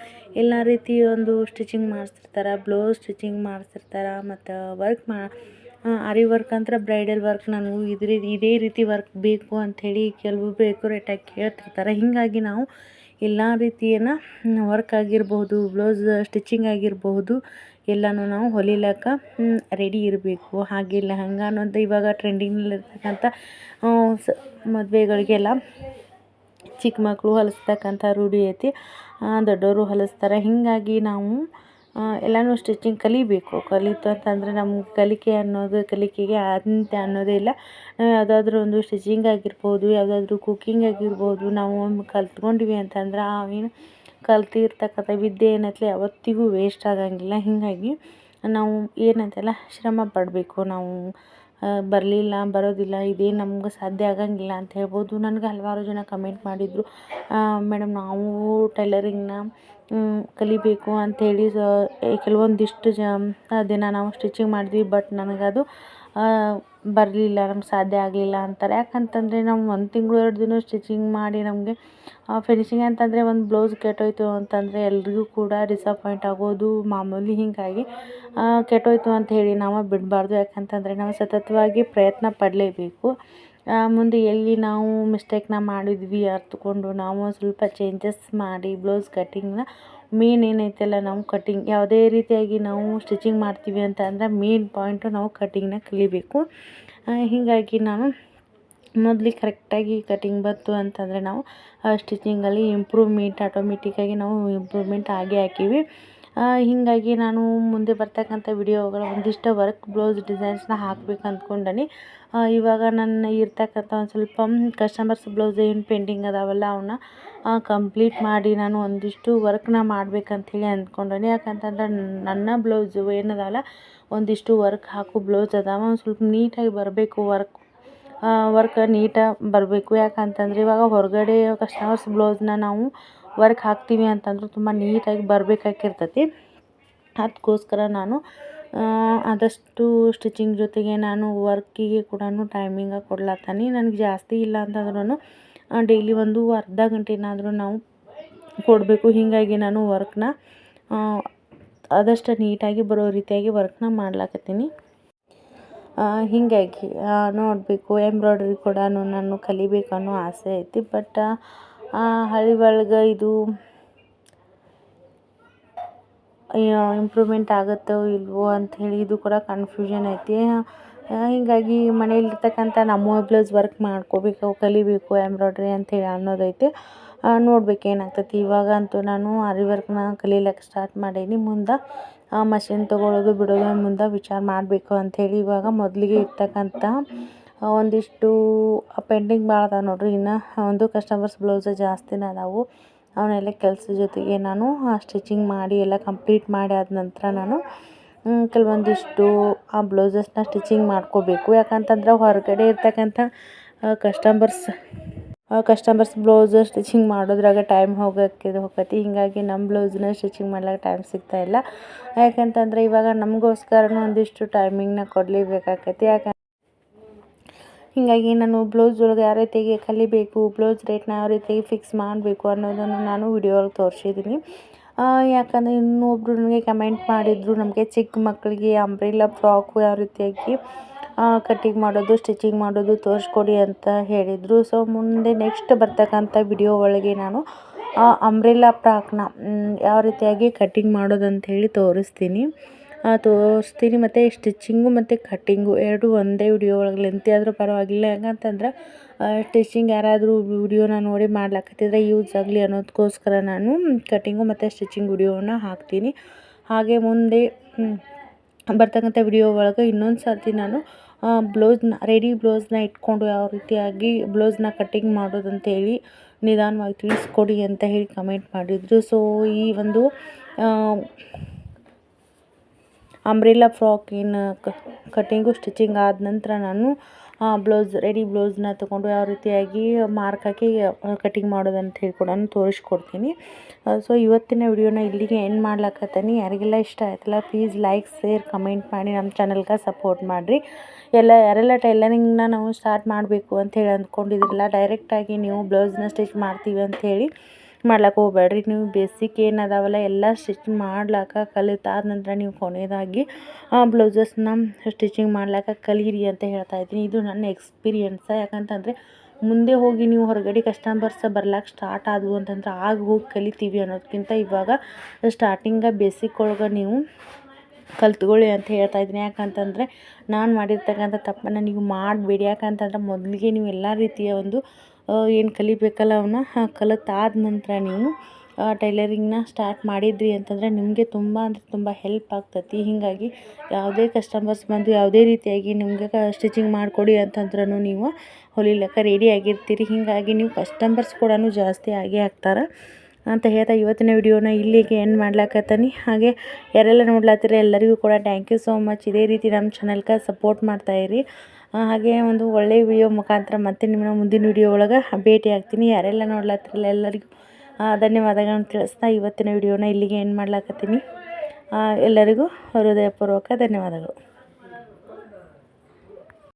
ಎಲ್ಲ ರೀತಿ ಒಂದು ಸ್ಟಿಚಿಂಗ್ ಮಾಡಿಸ್ತಿರ್ತಾರೆ ಬ್ಲೌಸ್ ಸ್ಟಿಚಿಂಗ್ ಮಾಡಿಸ್ತಿರ್ತಾರೆ ಮತ್ತು ವರ್ಕ್ ಮಾ ಆರಿ ವರ್ಕ್ ಅಂದ್ರೆ ಬ್ರೈಡಲ್ ವರ್ಕ್, ನನಗೂ ಇದ್ರ, ಇದೇ ರೀತಿ ವರ್ಕ್ ಬೇಕು ಅಂಥೇಳಿ ಕೆಲವು ಡೆಕೋರೇಟಾಗಿ ಕೇಳ್ತಿರ್ತಾರೆ. ಹೀಗಾಗಿ ನಾವು ಎಲ್ಲ ರೀತಿಯ ವರ್ಕ್ ಆಗಿರಬಹುದು ಬ್ಲೌಸ್ ಸ್ಟಿಚಿಂಗ್ ಆಗಿರಬಹುದು, ಎಲ್ಲನೂ ನಾವು ಹೊಲಿಲಕ್ಕ ರೆಡಿ ಇರಬೇಕು. ಹಾಗೆ ಲೆಹಂಗ ಅನ್ನೋದು ಇವಾಗ ಟ್ರೆಂಡಿಂಗ್ನಲ್ಲಿರ್ತಕ್ಕಂಥ ಸ, ಮದುವೆಗಳಿಗೆಲ್ಲ ಚಿಕ್ಕ ಮಕ್ಕಳು ಹೊಲಿಸ್ತಕ್ಕಂಥ ರೂಢಿ ಐತಿ. ದೊಡ್ಡವರು ಹೊಲಿಸ್ತಾರೆ. ಹೀಗಾಗಿ ನಾವು ಎಲ್ಲನೂ ಸ್ಟಿಚಿಂಗ್ ಕಲಿಬೇಕು. ಕಲಿತು ಅಂತಂದರೆ ನಮ್ಗೆ ಕಲಿಕೆ ಅನ್ನೋದು, ಕಲಿಕೆಗೆ ಅಂತ್ಯ ಅನ್ನೋದೇ ಇಲ್ಲ. ನಾವು ಯಾವುದಾದ್ರೂ ಒಂದು ಸ್ಟಿಚಿಂಗ್ ಆಗಿರ್ಬೋದು, ಯಾವುದಾದ್ರೂ ಕುಕ್ಕಿಂಗ್ ಆಗಿರ್ಬೋದು, ನಾವು ಒಮ್ಮೆ ಕಲ್ತ್ಕೊಂಡ್ವಿ ಅಂತಂದ್ರೆ ಆ, ಏನು ಕಲ್ತಿರ್ತಕ್ಕಂಥ ವಿದ್ಯೆ ಏನತ್ಲೆ ಯಾವತ್ತಿಗೂ ವೇಸ್ಟ್ ಆಗಂಗಿಲ್ಲ ಹೀಗಾಗಿ ನಾವು ಏನಂತೆಲ್ಲ, ಶ್ರಮ ಪಡಬೇಕು. ನಾವು ಬರಲಿಲ್ಲ, ಬರೋದಿಲ್ಲ ಇದೇನು ನಮ್ಗೆ ಸಾಧ್ಯ ಆಗಂಗಿಲ್ಲ ಅಂತ ಹೇಳ್ಬೋದು. ನನಗೆ ಹಲವಾರು ಜನ ಕಮೆಂಟ್ ಮಾಡಿದರು. ಮೇಡಮ್ ನಾವು ಟೈಲರಿಂಗ್ನ ಕಲಿಬೇಕು ಅಂಥೇಳಿ ಕೆಲವೊಂದಿಷ್ಟು ಜ ದಿನ ನಾವು ಸ್ಟಿಚಿಂಗ್ ಮಾಡಿದ್ವಿ ಬಟ್ ನನಗದು ಬರಲಿಲ್ಲ, ನಮ್ಗೆ ಸಾಧ್ಯ ಆಗಲಿಲ್ಲ ಅಂತಾರೆ. ಯಾಕಂತಂದರೆ ನಾವು ಒಂದು ತಿಂಗಳು, ಎರಡು ದಿನ ಸ್ಟಿಚಿಂಗ್ ಮಾಡಿ ನಮಗೆ ಫಿನಿಶಿಂಗ್ ಅಂತಂದರೆ ಒಂದು ಬ್ಲೌಸ್ ಕೆಟ್ಟೋಯ್ತು ಅಂತಂದರೆ ಎಲ್ರಿಗೂ ಕೂಡ ಡಿಸಪಾಯಿಂಟ್ ಆಗೋದು ಮಾಮೂಲಿ ಹೀಗಾಗಿ ಕೆಟ್ಟೋಯಿತು ಅಂತ ಹೇಳಿ ನಾವು ಬಿಡಬಾರ್ದು. ಯಾಕಂತಂದರೆ ನಾವು ಸತತವಾಗಿ ಪ್ರಯತ್ನ ಪಡಲೇಬೇಕು. ಮುಂದೆ ಎಲ್ಲಿ ನಾವು ಮಿಸ್ಟೇಕ್ನ ಮಾಡಿದ್ವಿ, ಅರಿತುಕೊಂಡು ನಾವು ಸ್ವಲ್ಪ ಚೇಂಜಸ್ ಮಾಡಿ ಬ್ಲೌಸ್ ಕಟ್ಟಿಂಗ್ನ ಮೇನ್ ಏನೈತಲ್ಲ ನಾವು ಕಟ್ಟಿಂಗ್ ಯಾವುದೇ ರೀತಿಯಾಗಿ ನಾವು ಸ್ಟಿಚಿಂಗ್ ಮಾಡ್ತೀವಿ ಅಂತ ಅಂದರೆ ಮೇನ್ ಪಾಯಿಂಟು ನಾವು ಕಟ್ಟಿಂಗ್ನ ಕಲಿಬೇಕು. ಹೀಗಾಗಿ ನಾನು ಮೊದಲಿಗೆ ಕರೆಕ್ಟಾಗಿ ಕಟ್ಟಿಂಗ್ ಬಂತು ಅಂತಂದರೆ ನಾವು ಸ್ಟಿಚಿಂಗಲ್ಲಿ ಇಂಪ್ರೂವ್ಮೆಂಟ್ ಆಟೋಮೆಟಿಕ್ಕಾಗಿ ನಾವು ಇಂಪ್ರೂವ್ಮೆಂಟ್ ಆಗೇ ಹಾಕೀವಿ. ಹೀಗಾಗಿ ನಾನು ಮುಂದೆ ಬರ್ತಕ್ಕಂಥ ವಿಡಿಯೋಗಳ ಒಂದಿಷ್ಟು ವರ್ಕ್ ಬ್ಲೌಸ್ ಡಿಸೈನ್ಸ್ನ ಹಾಕ್ಬೇಕು ಅಂದ್ಕೊಂಡೀನಿ. ಇವಾಗ ನನ್ನ ಇರ್ತಕ್ಕಂಥ ಒಂದು ಸ್ವಲ್ಪ ಕಸ್ಟಮರ್ಸ್ ಬ್ಲೌಸ್ ಏನು ಪೆಂಡಿಂಗ್ ಅದಾವಲ್ಲ ಅವನ್ನ ಕಂಪ್ಲೀಟ್ ಮಾಡಿ ನಾನು ಒಂದಿಷ್ಟು ವರ್ಕ್ನ ಮಾಡ್ಬೇಕಂಥೇಳಿ ಅಂದ್ಕೊಂಡೀನಿ. ಯಾಕಂತಂದ್ರೆ ನನ್ನ ಬ್ಲೌಸು ಏನದಲ್ಲ, ಒಂದಿಷ್ಟು ವರ್ಕ್ ಹಾಕು ಬ್ಲೌಸ್ ಅದಾವ, ಒಂದು ಸ್ವಲ್ಪ ನೀಟಾಗಿ ಬರಬೇಕು ವರ್ಕ್. ವರ್ಕ್ ನೀಟಾಗಿ ಬರಬೇಕು. ಯಾಕಂತಂದ್ರೆ ಇವಾಗ ಹೊರಗಡೆ ಕಸ್ಟಮರ್ಸ್ ಬ್ಲೌಸ್ನ ನಾವು ವರ್ಕ್ ಹಾಕ್ತೀವಿ ಅಂತಂದ್ರೆ ತುಂಬ ನೀಟಾಗಿ ಬರಬೇಕಾಗಿರ್ತತಿ ಅದಕ್ಕೋಸ್ಕರ ನಾನು ಆದಷ್ಟು ಸ್ಟಿಚಿಂಗ್ ಜೊತೆಗೆ ನಾನು ವರ್ಕಿಗೆ ಕೂಡ ಟೈಮಿಂಗ ಕೊಡ್ಲತ್ತೀನಿ. ನನಗೆ ಜಾಸ್ತಿ ಇಲ್ಲ ಅಂತಂದ್ರೂ ಡೈಲಿ ಒಂದು ಅರ್ಧ ಗಂಟೆನಾದರೂ ನಾವು ಕೊಡಬೇಕು. ಹೀಗಾಗಿ ನಾನು ವರ್ಕ್ನ ಆದಷ್ಟು ನೀಟಾಗಿ ಬರೋ ರೀತಿಯಾಗಿ ವರ್ಕ್ನ ಮಾಡ್ಲಾಕತ್ತೀನಿ. ಹೀಗಾಗಿ ನೋಡಬೇಕು, ಎಂಬ್ರಾಯ್ಡ್ರಿ ಕೂಡ ನಾನು ಕಲಿಬೇಕು ಅನ್ನೋ ಆಸೆ ಐತಿ. ಬಟ್ ಹಳ್ಳಿ ಒಳಗೆ ಇದು ಇಂಪ್ರೂವ್ಮೆಂಟ್ ಆಗುತ್ತೋ ಇಲ್ವೋ ಅಂಥೇಳಿ ಇದು ಕೂಡ ಕನ್ಫ್ಯೂಷನ್ ಐತಿ. ಹೀಗಾಗಿ ಮನೇಲಿರ್ತಕ್ಕಂಥ ನಮ್ಮ ಬ್ಲೌಸ್ ವರ್ಕ್ ಮಾಡ್ಕೋಬೇಕು, ಕಲಿಬೇಕು ಎಂಬ್ರಾಯ್ಡ್ರಿ ಅಂಥೇಳಿ ಅನ್ನೋದೈತೆ ನೋಡ್ಬೇಕು ಏನಾಗ್ತೈತಿ. ಇವಾಗ ಅಂತೂ ನಾನು ಆರಿ ವರ್ಕ್ನ ಕಲೀಲಿಕ್ಕೆ ಸ್ಟಾರ್ಟ್ ಮಾಡೀನಿ. ಮುಂದೆ ಮಷಿನ್ ತೊಗೊಳ್ಳೋದು ಬಿಡೋದು ಮುಂದೆ ವಿಚಾರ ಮಾಡಬೇಕು ಅಂಥೇಳಿ ಇವಾಗ ಮೊದಲಿಗೆ ಇರ್ತಕ್ಕಂಥ ಒಂದಿಷ್ಟು ಪೆಂಡಿಂಗ್ ಭಾಳ ಅದಾವೆ ನೋಡಿರಿ ಇನ್ನು. ಒಂದು ಕಸ್ಟಮರ್ಸ್ ಬ್ಲೌಸ್ ಜಾಸ್ತಿನೇ ಅದಾವು. ಅವನ್ನೆಲ್ಲ ಕೆಲಸದ ಜೊತೆಗೆ ನಾನು ಸ್ಟಿಚಿಂಗ್ ಮಾಡಿ ಎಲ್ಲ ಕಂಪ್ಲೀಟ್ ಮಾಡಿ ಆದ ನಂತರ ನಾನು ಕೆಲವೊಂದಿಷ್ಟು ಆ ಬ್ಲೌಸಸ್ನ ಸ್ಟಿಚಿಂಗ್ ಮಾಡ್ಕೋಬೇಕು. ಯಾಕಂತಂದ್ರೆ ಹೊರಗಡೆ ಇರ್ತಕ್ಕಂಥ ಕಸ್ಟಮರ್ಸ್ ಕಸ್ಟಮರ್ಸ್ ಬ್ಲೌಸ್ ಸ್ಟಿಚಿಂಗ್ ಮಾಡೋದ್ರಾಗ ಟೈಮ್ ಹೋಗಕ್ಕೆ ಹೋಗತಿ. ಹೀಗಾಗಿ ನಮ್ಮ ಬ್ಲೌಸ್ನ ಸ್ಟಿಚಿಂಗ್ ಮಾಡ್ಲಿಕ್ಕೆ ಟೈಮ್ ಸಿಗ್ತಾಯಿಲ್ಲ ಯಾಕಂತಂದರೆ ಇವಾಗ ನಮಗೋಸ್ಕರನೂ ಒಂದಿಷ್ಟು ಟೈಮಿಂಗ್ನ ಕೊಡಲೇಬೇಕಾಕೈತಿ. ಯಾಕೆ ಹೀಗಾಗಿ ನಾನು ಬ್ಲೌಸ್ ಒಳಗೆ ಯಾವ ರೀತಿಯಾಗಿ ಕಲಿಬೇಕು ಬ್ಲೌಸ್ ರೇಟ್ನ ಯಾವ ರೀತಿಯಾಗಿ ಫಿಕ್ಸ್ ಮಾಡಬೇಕು ಅನ್ನೋದನ್ನು ನಾನು ವಿಡಿಯೋ ಒಳಗೆ ತೋರಿಸಿದ್ದೀನಿ. ಯಾಕಂದರೆ ಇನ್ನೊಬ್ಬರು ನನಗೆ ಕಮೆಂಟ್ ಮಾಡಿದರು, ನಮಗೆ ಚಿಕ್ಕ ಮಕ್ಕಳಿಗೆ ಅಂಬ್ರೆಲಾ ಫ್ರಾಕು ಯಾವ ರೀತಿಯಾಗಿ ಕಟ್ಟಿಂಗ್ ಮಾಡೋದು ಸ್ಟಿಚಿಂಗ್ ಮಾಡೋದು ತೋರಿಸ್ಕೊಡಿ ಅಂತ ಹೇಳಿದರು. ಸೊ ಮುಂದೆ ನೆಕ್ಸ್ಟ್ ಬರ್ತಕ್ಕಂಥ ವಿಡಿಯೋ ಒಳಗೆ ನಾನು ಅಂಬ್ರೆಲಾ ಫ್ರಾಕ್ನ ಯಾವ ರೀತಿಯಾಗಿ ಕಟ್ಟಿಂಗ್ ಮಾಡೋದು ಹೇಳಿ ತೋರಿಸ್ತೀನಿ. ತೋರಿಸ್ತೀನಿ. ಮತ್ತು ಸ್ಟಿಚಿಂಗು ಮತ್ತು ಕಟ್ಟಿಂಗು ಎರಡೂ ಒಂದೇ ವಿಡಿಯೋ ಒಳಗೆ ಲೆಂತಿ ಆದರೂ ಪರವಾಗಿಲ್ಲ. ಹೆಂಗಂತಂದ್ರೆ ಸ್ಟಿಚಿಂಗ್ ಯಾರಾದರೂ ವಿಡಿಯೋನ ನೋಡಿ ಮಾಡ್ಲಾಕತ್ತಿದ್ರೆ ಯೂಸ್ ಆಗಲಿ ಅನ್ನೋದಕ್ಕೋಸ್ಕರ ನಾನು ಕಟ್ಟಿಂಗು ಮತ್ತು ಸ್ಟಿಚಿಂಗ್ ವಿಡಿಯೋನ ಹಾಕ್ತೀನಿ. ಹಾಗೆ ಮುಂದೆ ಬರ್ತಕ್ಕಂಥ ವಿಡಿಯೋ ಒಳಗೆ ಇನ್ನೊಂದು ಸರ್ತಿ ನಾನು ಬ್ಲೌಸ್ನ ರೆಡಿ ಬ್ಲೌಸ್ನ ಇಟ್ಕೊಂಡು ಯಾವ ರೀತಿಯಾಗಿ ಬ್ಲೌಸ್ನ ಕಟ್ಟಿಂಗ್ ಮಾಡೋದಂತೇಳಿ ನಿಧಾನವಾಗಿ ತಿಳಿಸ್ಕೊಡಿ ಅಂತ ಹೇಳಿ ಕಮೆಂಟ್ ಮಾಡಿದರು. ಸೊ ಈ ಒಂದು ಅಂಬ್ರೆಲಾ ಫ್ರಾಕಿನ ಕಟ್ಟಿಂಗು ಸ್ಟಿಚಿಂಗ್ ಆದ ನಂತರ ನಾನು ಬ್ಲೌಸ್, ರೆಡಿ ಬ್ಲೌಸ್ನ ತೊಗೊಂಡು ಯಾವ ರೀತಿಯಾಗಿ ಮಾರ್ಕ್ ಹಾಕಿ ಕಟ್ಟಿಂಗ್ ಮಾಡೋದಂತ ಹೇಳಿ ಕೂಡ ತೋರಿಸ್ಕೊಡ್ತೀನಿ. ಸೊ ಇವತ್ತಿನ ವಿಡಿಯೋನ ಇಲ್ಲಿಗೆ ಎಂಡ್ ಮಾಡ್ಲಕತ್ತೀನಿ. ಯಾರಿಗೆಲ್ಲ ಇಷ್ಟ ಆಯ್ತಲ್ಲ ಪ್ಲೀಸ್ ಲೈಕ್ ಶೇರ್ ಕಮೆಂಟ್ ಮಾಡಿ ನಮ್ಮ ಚಾನಲ್ಗೆ ಸಪೋರ್ಟ್ ಮಾಡಿರಿ. ಎಲ್ಲ, ಯಾರೆಲ್ಲ ಟೈಲರಿಂಗ್ನ ನಾವು ಸ್ಟಾರ್ಟ್ ಮಾಡಬೇಕು ಅಂತ ಹೇಳಿ ಅಂದ್ಕೊಂಡಿದ್ರಲ್ಲ ಡೈರೆಕ್ಟಾಗಿ ನೀವು ಬ್ಲೌಸ್ನ ಸ್ಟಿಚ್ ಮಾಡ್ತೀವಿ ಅಂಥೇಳಿ ಮಾಡ್ಲಕ್ಕೆ ಹೋಗ್ಬೇಡ್ರಿ. ನೀವು ಬೇಸಿಕ್ ಏನು ಅದಾವಲ್ಲ ಎಲ್ಲ ಸ್ಟಿಚ್ ಮಾಡ್ಲಾಕ ಕಲಿತಾದ ನಂತರ ನೀವು ಕೊನೆಯದಾಗಿ ಬ್ಲೌಸಸ್ನ ಸ್ಟಿಚಿಂಗ್ ಮಾಡ್ಲಾಕ ಕಲೀರಿ ಅಂತ ಹೇಳ್ತಾ ಇದ್ದೀನಿ. ಇದು ನನ್ನ ಎಕ್ಸ್ಪೀರಿಯನ್ಸ ಯಾಕಂತಂದರೆ ಮುಂದೆ ಹೋಗಿ ನೀವು ಹೊರಗಡೆ ಕಸ್ಟಮರ್ಸ್ ಬರ್ಲಾಕ್ಕೆ ಸ್ಟಾರ್ಟ್ ಆದವು ಅಂತಂದ್ರೆ ಆಗ ಹೋಗಿ ಕಲಿತೀವಿ ಅನ್ನೋದಕ್ಕಿಂತ ಇವಾಗ ಸ್ಟಾರ್ಟಿಂಗ ಬೇಸಿಕ್ ಒಳಗೆ ನೀವು ಕಲ್ತ್ಕೊಳ್ಳಿ ಅಂತ ಹೇಳ್ತಾ ಇದ್ದೀನಿ. ಯಾಕಂತಂದರೆ ನಾನು ಮಾಡಿರ್ತಕ್ಕಂಥ ತಪ್ಪನ್ನು ನೀವು ಮಾಡಬೇಡಿ. ಯಾಕಂತಂದ್ರೆ ಮೊದಲಿಗೆ ನೀವು ಎಲ್ಲ ರೀತಿಯ ಒಂದು ಏನು ಕಲಿಬೇಕಲ್ಲ ಅವನ್ನ ಕಲಿತಾದ ನಂತರ ನೀವು ಟೈಲರಿಂಗ್ನ ಸ್ಟಾರ್ಟ್ ಮಾಡಿದ್ರಿ ಅಂತಂದರೆ ನಿಮಗೆ ತುಂಬ ಅಂದರೆ ತುಂಬ ಹೆಲ್ಪ್ ಆಗ್ತೈತಿ. ಹೀಗಾಗಿ ಯಾವುದೇ ಕಸ್ಟಮರ್ಸ್ ಬಂದು ಯಾವುದೇ ರೀತಿಯಾಗಿ ನಿಮಗೆ ಸ್ಟಿಚಿಂಗ್ ಮಾಡಿಕೊಡಿ ಅಂತಂದ್ರೂ ನೀವು ಹೊಲಿಲಿಕ್ಕೆ ರೆಡಿ ಆಗಿರ್ತೀರಿ. ಹೀಗಾಗಿ ನೀವು ಕಸ್ಟಮರ್ಸ್ ಕೂಡ ಜಾಸ್ತಿ ಆಗೇ ಆಗ್ತಾರೆ. ಅಂತ ಹೇಳ್ತಾ ಇವತ್ತಿನ ವಿಡಿಯೋನ ಇಲ್ಲಿಗೆ ಎಂಡ್ ಮಾಡ್ಲಾಕತ್ತೀನಿ. ಹಾಗೆ ಯಾರೆಲ್ಲ ನೋಡ್ಲಾತ್ತೀರಿ ಎಲ್ಲರಿಗೂ ಕೂಡ ಥ್ಯಾಂಕ್ ಯು ಸೋ ಮಚ್ ಇದೇ ರೀತಿ ನಮ್ಮ ಚಾನಲ್ಗೆ ಸಪೋರ್ಟ್ ಮಾಡ್ತಾಯಿರಿ ಹಾಗೆ ಒಂದು ಒಳ್ಳೆಯ ವಿಡಿಯೋ ಮುಖಾಂತರ ಮತ್ತೆ ನಿಮ್ಮನ್ನ ಮುಂದಿನ ವಿಡಿಯೋ ಒಳಗೆ ಭೇಟಿ ಆಗ್ತೀನಿ ಯಾರೆಲ್ಲ ನೋಡ್ಲತ್ತಿರಲ್ಲ ಎಲ್ಲರಿಗೂ ಧನ್ಯವಾದಗಳನ್ನು ತಿಳಿಸ್ತಾ ಇವತ್ತಿನ ವಿಡಿಯೋನ ಇಲ್ಲಿಗೆ ಏನು ಮಾಡ್ಲಾಕತ್ತೀನಿ. ಎಲ್ಲರಿಗೂ ಹೃದಯಪೂರ್ವಕ ಧನ್ಯವಾದಗಳು.